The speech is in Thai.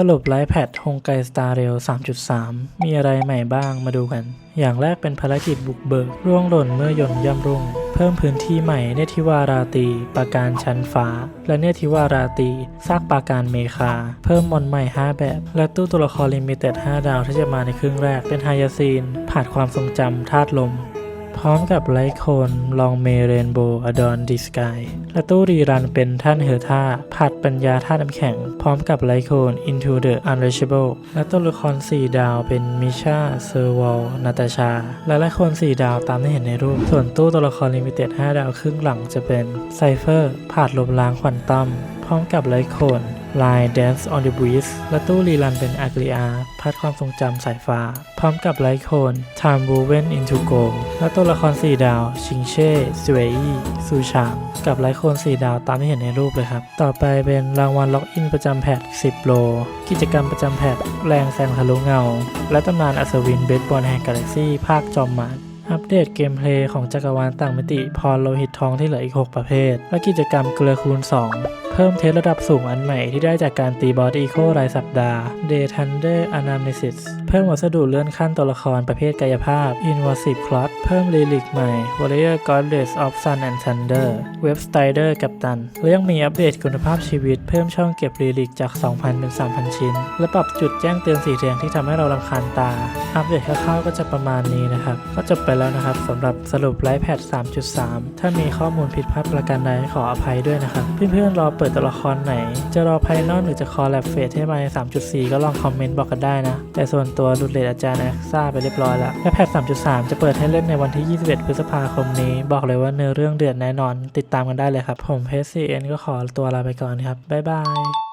สรุปไลฟ์แพดฮงไกสตาร์เรล3.3 มีอะไรใหม่บ้างมาดูกัน อย่างแรกเป็นภารกิจบุกเบิก ร่วงหล่นเมื่อยนย่ำรุ่ง เพิ่มพื้นที่ใหม่เนธิวาราตีปาการชั้นฟ้า และเนธิวาราตีซากปาการเมคา เพิ่มมอนใหม่ 5 แบบ และตู้ตัวละครลิมิเต็ด 5 ดาวที่จะมาในครึ่งแรกเป็นไฮยาซีน ผ่านความทรงจำธาตุลม พร้อมกับไลท์โคนลองเมเรนโบอดอนดิสกายและตู้รีรันเป็นท่านเฮอร์ท่าผัดปัญญาท่าตุน้ำแข็ง พร้อมกับไลท์โคน Into the Unreachable และตัวละคร 4 ดาวเป็นมิชาเซอร์วอลนาตาชา และไลท์โคน 4 ดาวตามที่เห็นในรูป ส่วนตู้ตัวละครลิมิเต็ด 5 ดาวครึ่งหลังจะเป็นไซเฟอร์ผ่านลมล้างควันตัมพร้อมกับไลท์โคน Line Dance on the Breeze และตู้รีรันเป็น a g r i a พัดความทรงจำสายฟ้า พร้อมกับไลท์โคน Time Woven into Gold และตัวละคร 4 ดาว ชิงเช่สเวยีซูชางกับไลท์โคน 4 ดาวตามที่เห็นในรูปเลยครับ ต่อไปเป็นรางวัลล็อกอินประจำแพท 10 โล กิจกรรมประจำแพท แรงแซงทะลุเงา และตำนานอัศวินเบสบอลแห่งกาแล็กซี่ภาคจอมมารอัปเดตเกมเพลย์ของจักรวาลต่างมิติพรโลหิตทองที่เหลืออีก 6 ประเภท และกิจกรรมเกลือคูณ 2 พิ่มเทสระดับสูงอันใหม่ที่ได้จากการตีบอสอีโครายสัปดาห์ Day Thunder Anamnesis เพิ่มวัสดุเลื่อนขั้นตัวละครประเภทกายภาพ Invasive Cloth เพิ่มลีลิกใหม่ Warrior Goddess of Sun and Thunder Web Strider กับตัน และยังมีอัปเดตคุณภาพชีวิต เพิ่มช่องเก็บลีลิกจาก 2,000 เป็น 3,000 ชิ้น และปรับจุดแจ้งเตือนสีแดงที่ทำให้เรารำคาญตา อัปเดตคร่าวๆก็จะประมาณนี้นะครับ ก็จบไปแล้วนะครับสำหรับสรุปไลฟ์แพด3.3 ถ้ามีข้อมูลผิดพลาดประการใดขออภัยด้วยนะครับ เพื่อนๆรอเปิดตัวละครไหน จะรอไพนอลหรือจะคอแลบเฟสให้มาใน3.4 ก็ลองคอมเมนต์บอกกันได้นะ แต่ส่วนตัวดูดเลดอาจารย์แอคซ่าไปเรียบร้อยแล้วและแพด3.3 จะเปิดให้เล่นในวันที่ 21 พฤษภาคมนี้ บอกเลยว่าเนื้อเรื่องเดือดแน่นอน ติดตามกันได้เลยครับ ผมเพสซีเอ็นก็ขอตัวลาไปก่อนครับ บ๊ายบาย